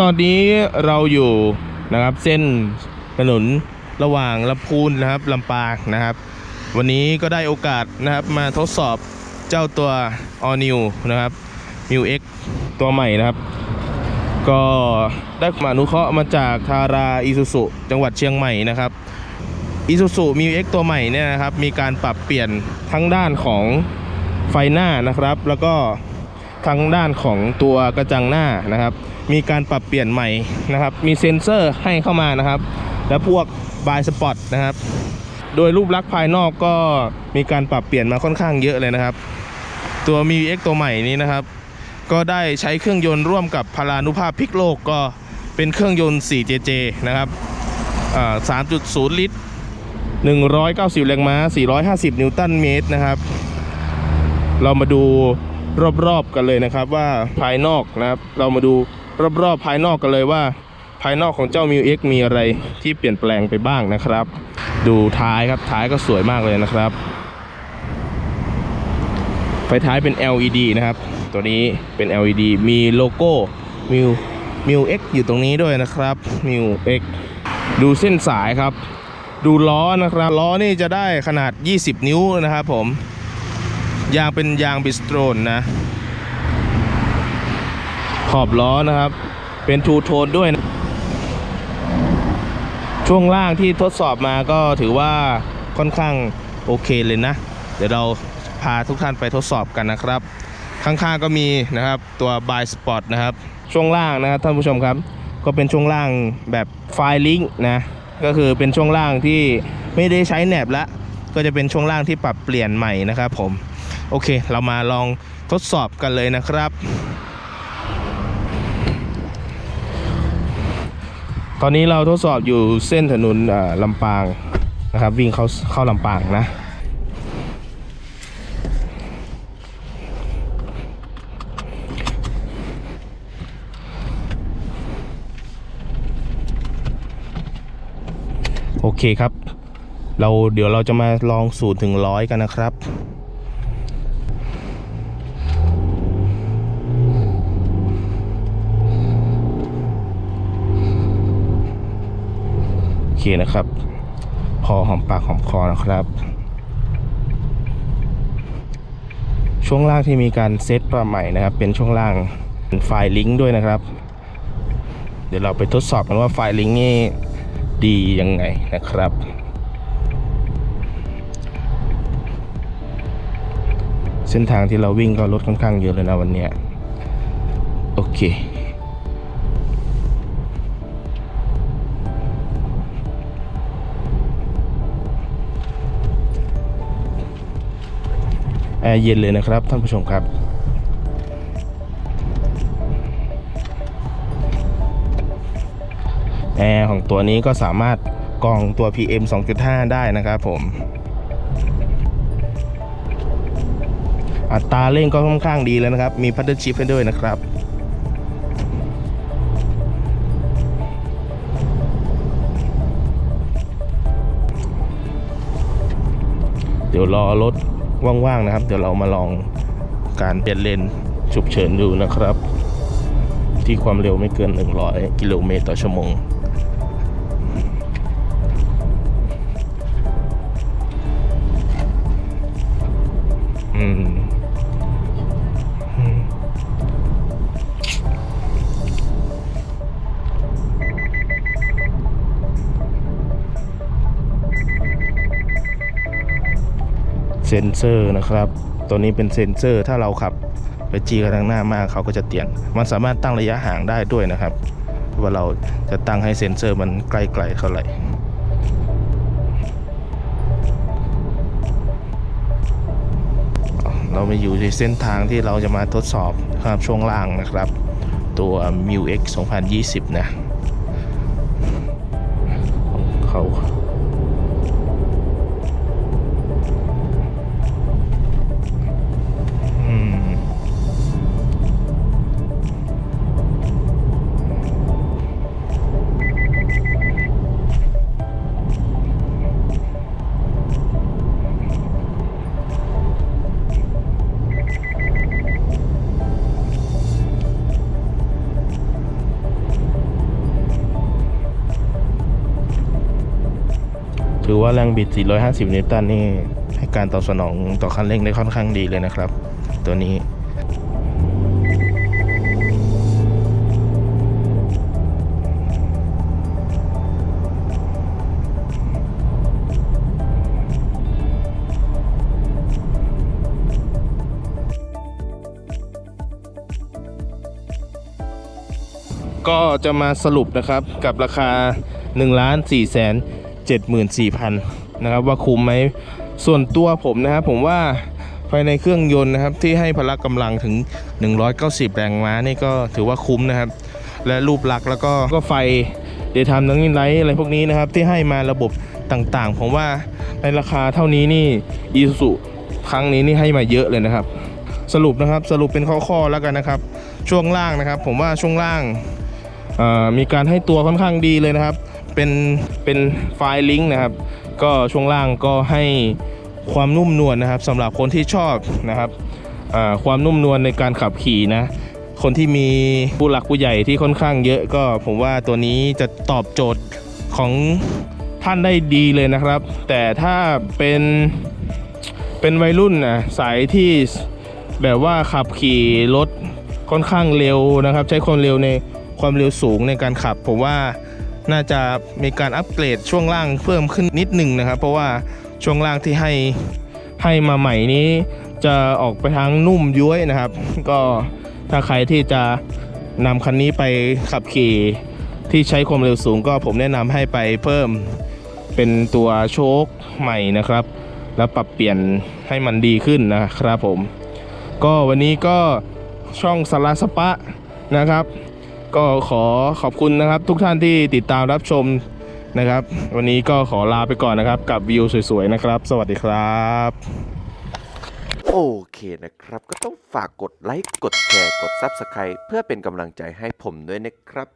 ตอนนี้เราอยู่นะครับเส้นถนนระหว่างลำพูนนะครับลำปางนะครับ วันนี้ก็ได้โอกาสนะครับมาทดสอบเจ้าตัว All New นะครับ New X ตัวใหม่นะครับ ก็ได้มาอนุเคราะห์มาจากทาราอิซุสุจังหวัดเชียงใหม่นะครับอิซุสุมิวเอ็กตัวใหม่เนี่ยนะครับ มีการปรับเปลี่ยนทั้งด้านของไฟหน้านะครับ แล้วก็ทั้งด้านของตัวกระจังหน้านะครับ มีการปรับเปลี่ยนใหม่นะครับ มีเซ็นเซอร์ให้เข้ามานะครับ และพวกบายสปอตนะครับ โดยรูปลักษณ์ภายนอกก็มีการปรับเปลี่ยนมาค่อนข้างเยอะเลยนะครับ ตัว m ิ x ตัวใหม่นี้นะครับ ก็ได้ใช้เครื่องยนต์ร่วมกับพลานุภาพพิกโลกก็เป็นเครื่องยนต์ 4JJ นะครับ3.0 ลิตร 190 แรงม้า 450 นิวตันเมตรนะครับ เรามาดูรอบๆกันเลยนะครับว่าภายนอกนะครับ เรามาดู รอบๆภายนอกกันเลยว่า ภายนอกของเจ้า m ิ x มีอะไรที่เปลี่ยนแปลงไปบ้างนะครับ ดูท้ายครับท้ายก็สวยมากเลยนะครับ ไฟท้ายเป็น LED นะครับ ตัวนี้เป็น LED มีโลโก้มิวมิว X อยู่ตรงนี้ด้วยนะครับมิว X ดูเส้นสายครับ ดูล้อนะครับล้อนี่จะได้ขนาด 20 นิ้วนะครับผมยางเป็นยางบิสโตรนนะ ขอบล้อนะครับ เป็นทูโทนด้วยนะช่วงล่างที่ทดสอบมาก็ถือว่าค่อนข้างโอเคเลยนะ เดี๋ยวเราพาทุกท่านไปทดสอบกันนะครับ ข้างๆก็มีนะครับตัว By Spot นะครับ ช่วงล่างนะครับท่านผู้ชมครับ ก็เป็นช่วงล่างแบบไฟลิงนะก็คือเป็นช่วงล่างที่ไม่ได้ใช้แหนบละก็จะเป็นช่วงล่างที่ปรับเปลี่ยนใหม่นะครับผม โอเค เรามาลองทดสอบกันเลยนะครับ ตอนนี้เราทดสอบอยู่เส้นถนนลำปางนะครับ วิ่งเข้าเข้าลำปางนะโอเคครับ เราเดี๋ยวเราจะมาลองสูตรถึงร้อยกันนะครับ โอเค นะครับ พอหอมปากหอมคอนะครับ ช่วงล่างที่มีการเซตมาใหม่นะครับ เป็นช่วงล่างไฟล์ลิงก์ด้วยนะครับ เดี๋ยวเราไปทดสอบกันว่าไฟล์ลิงก์นี่ดียังไงนะครับเส้นทางที่เราวิ่งก็รถค่อนข้างเยอะเลยนะวันนี้ โอเค แอร์เย็นเลยนะครับท่านผู้ชมครับแอร์ของตัวนี้ก็สามารถกรองตัว PM 2.5 ได้นะครับผมอัตราเร่งก็ค่อนข้างดีแล้วนะครับ มีพัดเดิลชิพให้ด้วยนะครับ เดี๋ยวรอรถ ว่างๆนะครับ เดี๋ยวเรามาลองการเปลี่ยนเลนฉุกเฉินดูนะครับ ที่ความเร็วไม่เกิน 100 กิโลเมตรต่อชั่วโมง เซนเซอร์นะครับ ตัวนี้เป็นเซนเซอร์ถ้าเราขับไปจีกันทางหน้ามากเขาก็จะเตือน มันสามารถตั้งระยะห่างได้ด้วยนะครับ ว่าเราจะตั้งให้เซ็นเซอร์มันใกล้ๆเท่าไหร่เรามาอยู่ในเส้นทางที่เราจะมาทดสอบครับช่วงล่างนะครับ ตัว m u x 2020 นะเขาือว่าแรงบิด 450 นิวตันนี่ให้การตอบสนองต่อคันเร่งได้ค่อนข้างดีเลยนะครับ ตัวนี้ก็จะมาสรุปนะครับกับราคา1ล้าน4แสน 74,000นะครับว่าคุ้มไหมส่วนตัวผมนะครับผมว่าภายในเครื่องยนต์นะครับที่ให้พละกำลังถึง 190 แรงม้านี่ก็ถือว่าคุ้มนะครับ และรูปลักษณ์แล้วก็ก็ไฟเดทามนังนินไลท์อะไรพวกนี้นะครับ ที่ให้มาระบบต่างๆ ผมว่าในราคาเท่านี้นี่อีสุครั้งนี้นี่ให้มาเยอะเลยนะครับ สรุปนะครับสรุปเป็นข้อๆแล้วกันนะครับ ช่วงล่างนะครับ ผมว่าช่วงล่างมีการให้ตัวค่อนข้างดีเลยนะครับ เป็นเป็นไฟล์ลิงก์นะครับ ก็ช่วงล่างก็ให้ความนุ่มนวลนะครับสำหรับคนที่ชอบนะครับความนุ่มนวลในการขับขี่นะ คนที่มีผู้หลักผู้ใหญ่ที่ค่อนข้างเยอะก็ผมว่าตัวนี้จะตอบโจทย์ของท่านได้ดีเลยนะครับ แต่ถ้าเป็นเป็นวัยรุ่นนะสายที่แบบว่าขับขี่รถค่อนข้างเร็วนะครับ ใช้ความเร็วในความเร็วสูงในการขับ ผมว่า น่าจะมีการอัปเกรดช่วงล่างเพิ่มขึ้นนิดหนึ่งนะครับ เพราะว่าช่วงล่างที่ให้ให้มาใหม่นี้ จะออกไปทางนุ่มย้วยนะครับ ก็ถ้าใครที่จะนำคันนี้ไปขับขี่ที่ใช้ความเร็วสูง ก็ผมแนะนำให้ไปเพิ่มเป็นตัวโชคใหม่นะครับ แล้วปรับเปลี่ยนให้มันดีขึ้นนะครับผม ก็วันนี้ก็ช่องสาราสปะนะครับ ก็ขอขอบคุณนะครับ ทุกท่านที่ติดตามรับชมนะครับ วันนี้ก็ขอลาไปก่อนนะครับ กับวิวสวยๆนะครับ สวัสดีครับ โอเคนะครับ ก็ต้องฝากกดไลค์กดแชร์กด Subscribe เพื่อเป็นกำลังใจให้ผมด้วยนะครับ